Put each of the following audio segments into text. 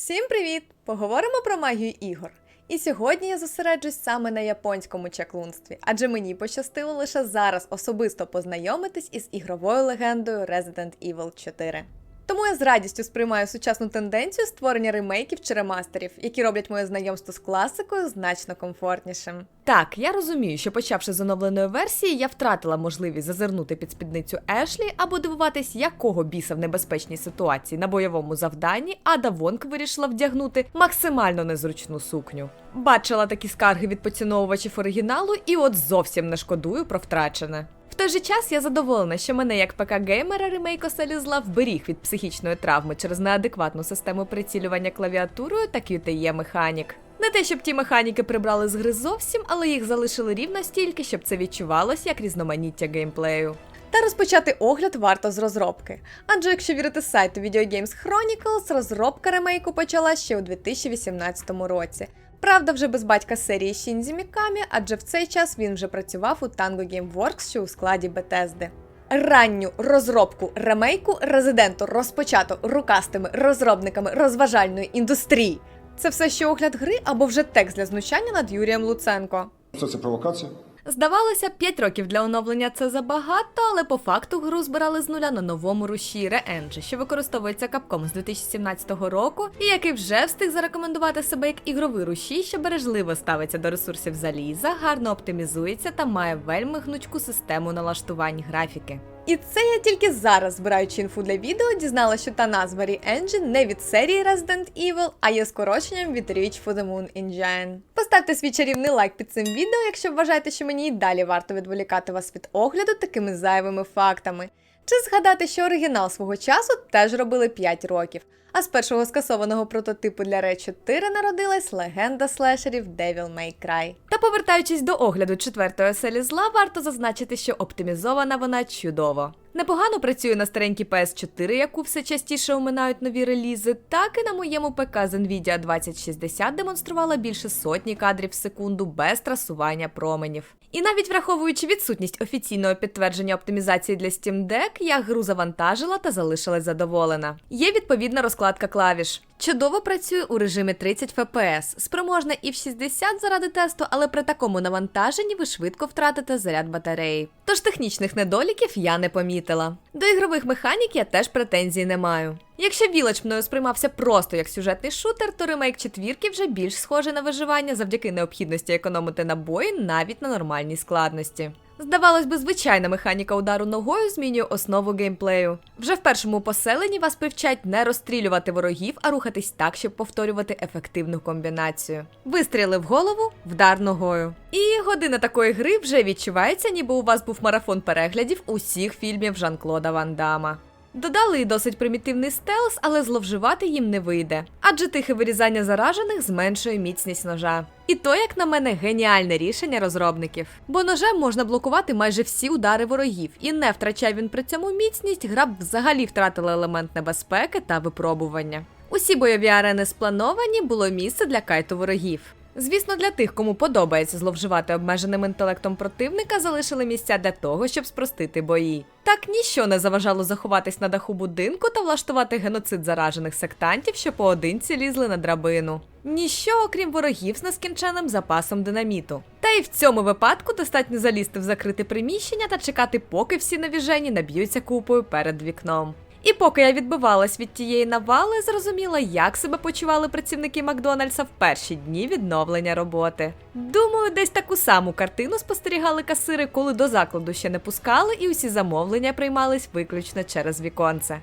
Всім привіт! Поговоримо про магію ігор. І сьогодні я зосереджусь саме на японському чаклунстві, адже мені пощастило лише зараз особисто познайомитись із ігровою легендою Resident Evil 4. Тому я з радістю сприймаю сучасну тенденцію створення ремейків чи ремастерів, які роблять моє знайомство з класикою значно комфортнішим. Так, я розумію, що почавши з оновленої версії, я втратила можливість зазирнути під спідницю Ешлі або дивуватись, якого біса в небезпечній ситуації на бойовому завданні Ада Вонг вирішила вдягнути максимально незручну сукню. Бачила такі скарги від поціновувачів оригіналу, і от зовсім не шкодую про втрачене. В той же час я задоволена, що мене як ПК-геймера ремейк оселі зла вберіг від психічної травми через неадекватну систему прицілювання клавіатурою та QTE механік. Не те, щоб ті механіки прибрали з гри зовсім, але їх залишили рівно стільки, щоб це відчувалось як різноманіття геймплею. Та розпочати огляд варто з розробки. Адже якщо вірити сайту Video Games Chronicles, розробка ремейку почала ще у 2018 році. Правда, вже без батька серії Шінзі Мікамі, адже в цей час він вже працював у Tango Gameworks, що у складі Bethesda. Ранню розробку ремейку резиденту розпочато рукастими розробниками розважальної індустрії. Це все ще огляд гри або вже текст для знущання над Юрієм Луценко. Що це провокація? Здавалося, 5 років для оновлення це забагато, але по факту гру збирали з нуля на новому руші Re-Engine, що використовується Capcom з 2017 року, і який вже встиг зарекомендувати себе як ігровий рушій, що бережливо ставиться до ресурсів заліза, гарно оптимізується та має вельми гнучку систему налаштувань графіки. І це я тільки зараз, збираючи інфу для відео, дізналася, що та назва Re-Engine не від серії Resident Evil, а є скороченням від Reach for the Moon Engine. Поставте свій чарівний лайк під цим відео, якщо вважаєте, що мені і далі варто відволікати вас від огляду такими зайвими фактами. Чи згадати, що оригінал свого часу теж робили 5 років, а з першого скасованого прототипу для Ре 4 народилась легенда слешерів Devil May Cry. Та повертаючись до огляду четвертої оселі зла, варто зазначити, що оптимізована вона чудово. Непогано працює на старенькій PS4, яку все частіше оминають нові релізи, так і на моєму ПК з Nvidia 2060 демонструвала більше сотні кадрів в секунду без трасування променів. І навіть враховуючи відсутність офіційного підтвердження оптимізації для Steam Deck, я гру завантажила та залишилась задоволена. Є відповідна розкладка клавіш. Чудово працює у режимі 30 FPS, спроможна і в 60 заради тесту, але при такому навантаженні ви швидко втратите заряд батареї. Тож технічних недоліків я не помітила. До ігрових механік я теж претензій не маю. Якщо Village мною сприймався просто як сюжетний шутер, то ремейк четвірки вже більш схожий на виживання завдяки необхідності економити набої навіть на нормальній складності. Здавалось би, звичайна механіка удару ногою змінює основу геймплею. Вже в першому поселенні вас привчать не розстрілювати ворогів, а рухатись так, щоб повторювати ефективну комбінацію. Вистріли в голову, вдар ногою. І година такої гри вже відчувається, ніби у вас був марафон переглядів усіх фільмів Жан-Клода Ван Дамма. Додали досить примітивний стелс, але зловживати їм не вийде, адже тихе вирізання заражених зменшує міцність ножа. І то, як на мене, геніальне рішення розробників. Бо ножем можна блокувати майже всі удари ворогів, і не втрачає він при цьому міцність, гра б взагалі втратила елемент небезпеки та випробування. Усі бойові арени сплановані, було місце для кайту ворогів. Звісно, для тих, кому подобається зловживати обмеженим інтелектом противника, залишили місця для того, щоб спростити бої. Так ніщо не заважало заховатись на даху будинку та влаштувати геноцид заражених сектантів, що поодинці лізли на драбину. Ніщо, окрім ворогів з нескінченним запасом динаміту. Та й в цьому випадку достатньо залізти в закрите приміщення та чекати, поки всі навіжені наб'ються купою перед вікном. І поки я відбивалась від тієї навали, зрозуміла, як себе почували працівники Макдональдса в перші дні відновлення роботи. Думаю, десь таку саму картину спостерігали касири, коли до закладу ще не пускали, і усі замовлення приймались виключно через віконце.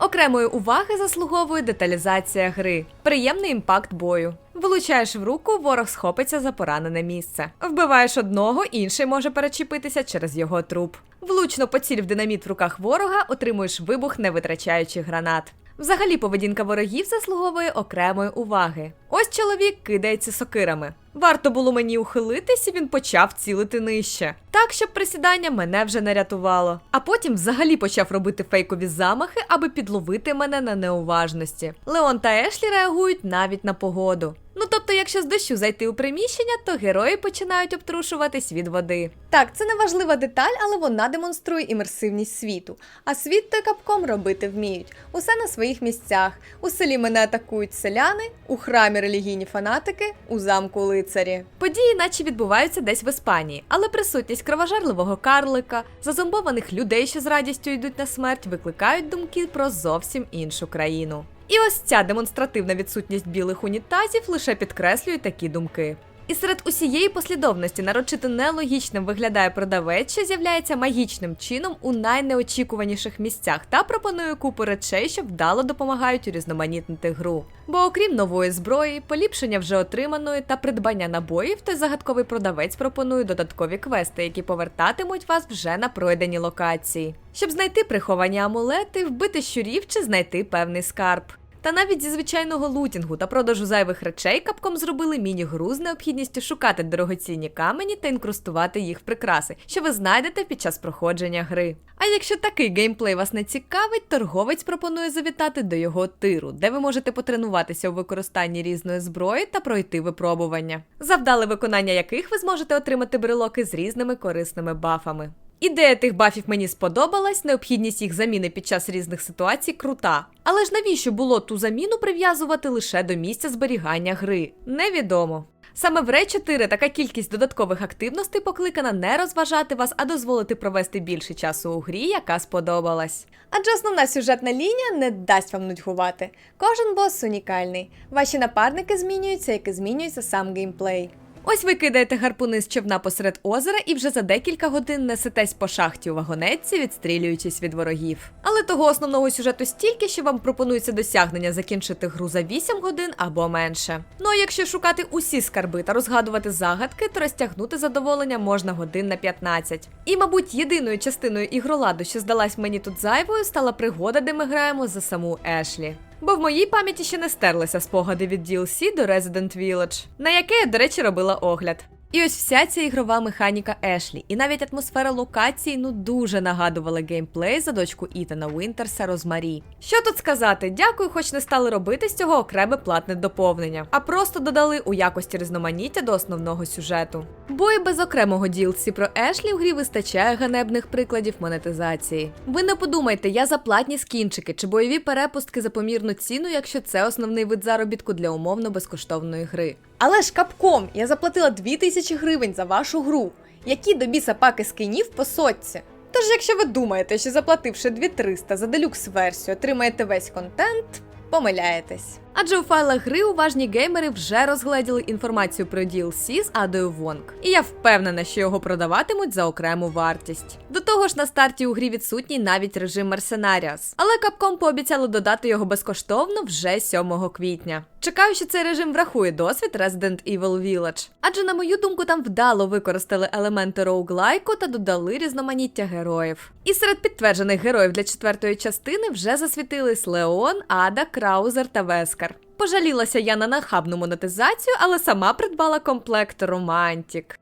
Окремої уваги заслуговує деталізація гри, приємний імпакт бою. Влучаєш в руку, ворог схопиться за поранене місце. Вбиваєш одного, інший може перечепитися через його труп. Влучно поціль в динаміт в руках ворога, отримуєш вибух, не витрачаючи гранат. Взагалі, поведінка ворогів заслуговує окремої уваги. Ось чоловік кидається сокирами. Варто було мені ухилитись, і він почав цілити нижче. Так, щоб присідання мене вже не рятувало. А потім взагалі почав робити фейкові замахи, аби підловити мене на неуважності. Леон та Ешлі реагують навіть на погоду. Ну тобто, якщо з дощу зайти у приміщення, то герої починають обтрушуватись від води. Так, це не важлива деталь, але вона демонструє імерсивність світу. А світ той капком робити вміють. Усе на своїх місцях. У селі мене атакують селяни, у храмі релігійні фанатики, у замку лицарі. Події, наче відбуваються десь в Іспанії, але присутність кровожерливого карлика, зазомбованих людей, що з радістю йдуть на смерть, викликають думки про зовсім іншу країну. І ось ця демонстративна відсутність білих унітазів лише підкреслює такі думки. І серед усієї послідовності нарочито нелогічним виглядає продавець, що з'являється магічним чином у найнеочікуваніших місцях та пропонує купу речей, що вдало допомагають урізноманітнити гру. Бо окрім нової зброї, поліпшення вже отриманої та придбання набоїв, той загадковий продавець пропонує додаткові квести, які повертатимуть вас вже на пройдені локації, щоб знайти приховані амулети, вбити щурів чи знайти певний скарб. Та навіть зі звичайного лутінгу та продажу зайвих речей капком зробили міні-гру з необхідністю шукати дорогоцінні камені та інкрустувати їх в прикраси, що ви знайдете під час проходження гри. А якщо такий геймплей вас не цікавить, торговець пропонує завітати до його тиру, де ви можете потренуватися у використанні різної зброї та пройти випробування, завдале виконання яких ви зможете отримати брелоки з різними корисними бафами. Ідея тих бафів мені сподобалась, необхідність їх заміни під час різних ситуацій крута. Але ж навіщо було ту заміну прив'язувати лише до місця зберігання гри? Невідомо. Саме в Ре 4 така кількість додаткових активностей покликана не розважати вас, а дозволити провести більше часу у грі, яка сподобалась. Адже основна сюжетна лінія не дасть вам нудьгувати. Кожен бос унікальний. Ваші напарники змінюються, як і змінюється сам геймплей. Ось ви кидаєте гарпуни з човна посеред озера і вже за декілька годин несетесь по шахті у вагонетці, відстрілюючись від ворогів. Але того основного сюжету стільки, що вам пропонується досягнення закінчити гру за 8 годин або менше. Ну а якщо шукати усі скарби та розгадувати загадки, то розтягнути задоволення можна годин на 15. І, мабуть, єдиною частиною ігроладу, що здалась мені тут зайвою, стала пригода, де ми граємо за саму Ешлі. Бо в моїй пам'яті ще не стерлися спогади від DLC до Resident Village, на яке я, до речі, робила огляд. І ось вся ця ігрова механіка Ешлі, і навіть атмосфера локації ну дуже нагадувала геймплей за дочку Ітана Вінтерса Розмарі. Що тут сказати? Дякую, хоч не стали робити з цього окреме платне доповнення, а просто додали у якості різноманіття до основного сюжету. Бо і без окремого DLC про Ешлі в грі вистачає ганебних прикладів монетизації. Ви не подумайте, я за платні скінчики чи бойові перепустки за помірну ціну, якщо це основний вид заробітку для умовно безкоштовної гри. Але ж капком я заплатила 2000 гривень за вашу гру. Які до біса паки скинів по сотці? Тож, якщо ви думаєте, що заплативши 2300 за делюкс версію, отримаєте весь контент, помиляєтесь. Адже у файлах гри уважні геймери вже розгледіли інформацію про DLC з Адою Вонг. І я впевнена, що його продаватимуть за окрему вартість. До того ж, на старті у грі відсутній навіть режим Mercenarias. Але Capcom пообіцяли додати його безкоштовно вже 7 квітня. Чекаю, що цей режим врахує досвід Resident Evil Village. Адже, на мою думку, там вдало використали елементи роуглайку та додали різноманіття героїв. І серед підтверджених героїв для четвертої частини вже засвітились Леон, Ада, Краузер та Вескар. Пожалілася я на нахабну монетизацію, але сама придбала комплект Романтік.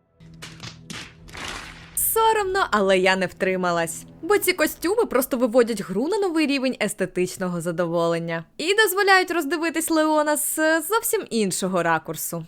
Соромно, але я не втрималась. Бо ці костюми просто виводять гру на новий рівень естетичного задоволення і дозволяють роздивитись Леона з зовсім іншого ракурсу.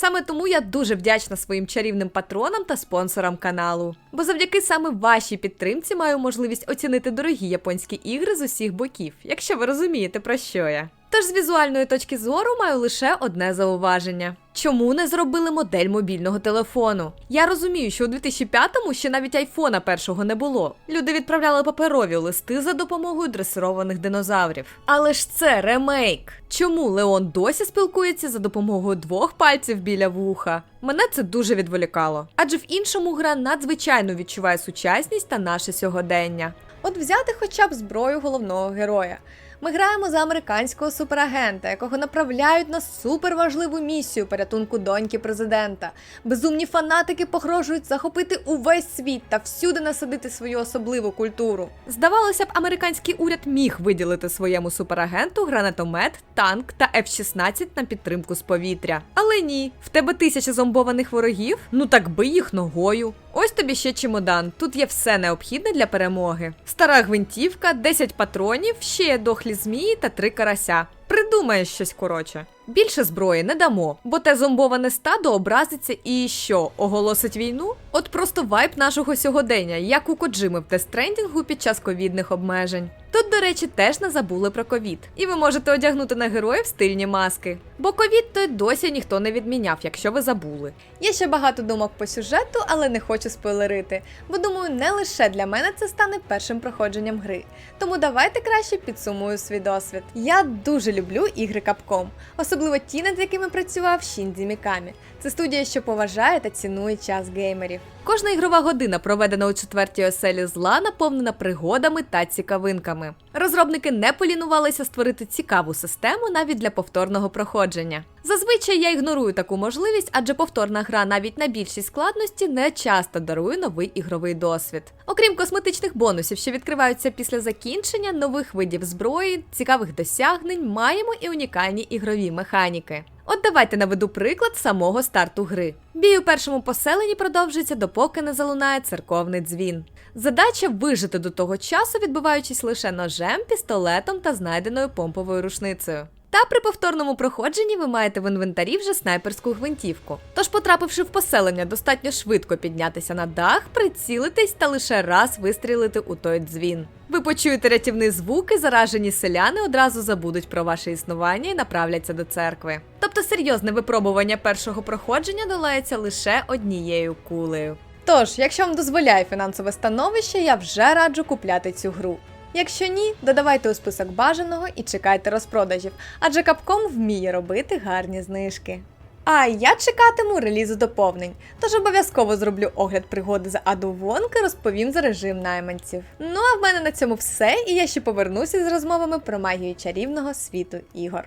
Саме тому я дуже вдячна своїм чарівним патронам та спонсорам каналу. Бо завдяки саме вашій підтримці маю можливість оцінити дорогі японські ігри з усіх боків, якщо ви розумієте про що я. Тож з візуальної точки зору маю лише одне зауваження: чому не зробили модель мобільного телефону? Я розумію, що у 2005-му ще навіть айфона першого не було. Люди відправляли паперові листи за допомогою дресированих динозаврів. Але ж це ремейк. Чому Леон досі спілкується за допомогою двох пальців біля вуха? Мене це дуже відволікало, адже в іншому гра надзвичайно відчуває сучасність та наше сьогодення. От взяти хоча б зброю головного героя. Ми граємо за американського суперагента, якого направляють на суперважливу місію порятунку доньки президента. Безумні фанатики погрожують захопити увесь світ та всюди насадити свою особливу культуру. Здавалося б, американський уряд міг виділити своєму суперагенту гранатомет, танк та F-16 на підтримку з повітря. Але ні, в тебе тисяча зомбованих ворогів? Ну так би їх ногою. Ось тобі ще чемодан. Тут є все необхідне для перемоги. Стара гвинтівка, 10 патронів, ще є дохлі змії та три карася. Придумає щось коротше. Більше зброї не дамо, бо те зомбоване стадо образиться і що, оголосить війну? От просто вайб нашого сьогодення, як у Коджими в тестрендінгу під час ковідних обмежень. Тут, до речі, теж не забули про ковід, і ви можете одягнути на героїв стильні маски. Бо ковід той досі ніхто не відміняв, якщо ви забули. Є ще багато думок по сюжету, але не хочу спойлерити, бо думаю, не лише для мене це стане першим проходженням гри. Тому давайте краще підсумую свій досвід. Я дуже люблю ігри Capcom, особливо ті, над якими працював Шіндзі Мікамі. Це студія, що поважає та цінує час геймерів. Кожна ігрова година, проведена у четвертій оселі зла, наповнена пригодами та цікавинками. Розробники не полінувалися створити цікаву систему навіть для повторного проходження. Зазвичай я ігнорую таку можливість, адже повторна гра навіть на більшій складності не часто дарує новий ігровий досвід. Окрім косметичних бонусів, що відкриваються після закінчення нових видів зброї, цікавих досягнень, маємо і унікальні ігрові механіки. От давайте наведу приклад самого старту гри. Бій у першому поселенні продовжується, допоки не залунає церковний дзвін. Задача вижити до того часу, відбиваючись лише ножем, пістолетом та знайденою помповою рушницею. Та при повторному проходженні ви маєте в інвентарі вже снайперську гвинтівку. Тож, потрапивши в поселення, достатньо швидко піднятися на дах, прицілитись та лише раз вистрілити у той дзвін. Ви почуєте рятівні звуки, заражені селяни одразу забудуть про ваше існування і направляться до церкви. Тобто серйозне випробування першого проходження долається лише однією кулею. Тож, якщо вам дозволяє фінансове становище, я вже раджу купляти цю гру. Якщо ні, додавайте у список бажаного і чекайте розпродажів, адже Capcom вміє робити гарні знижки. А я чекатиму релізу доповнень, тож обов'язково зроблю огляд пригоди за Аду Вонка, розповім за режим найманців. Ну а в мене на цьому все, і я ще повернуся з розмовами про магію чарівного світу ігор.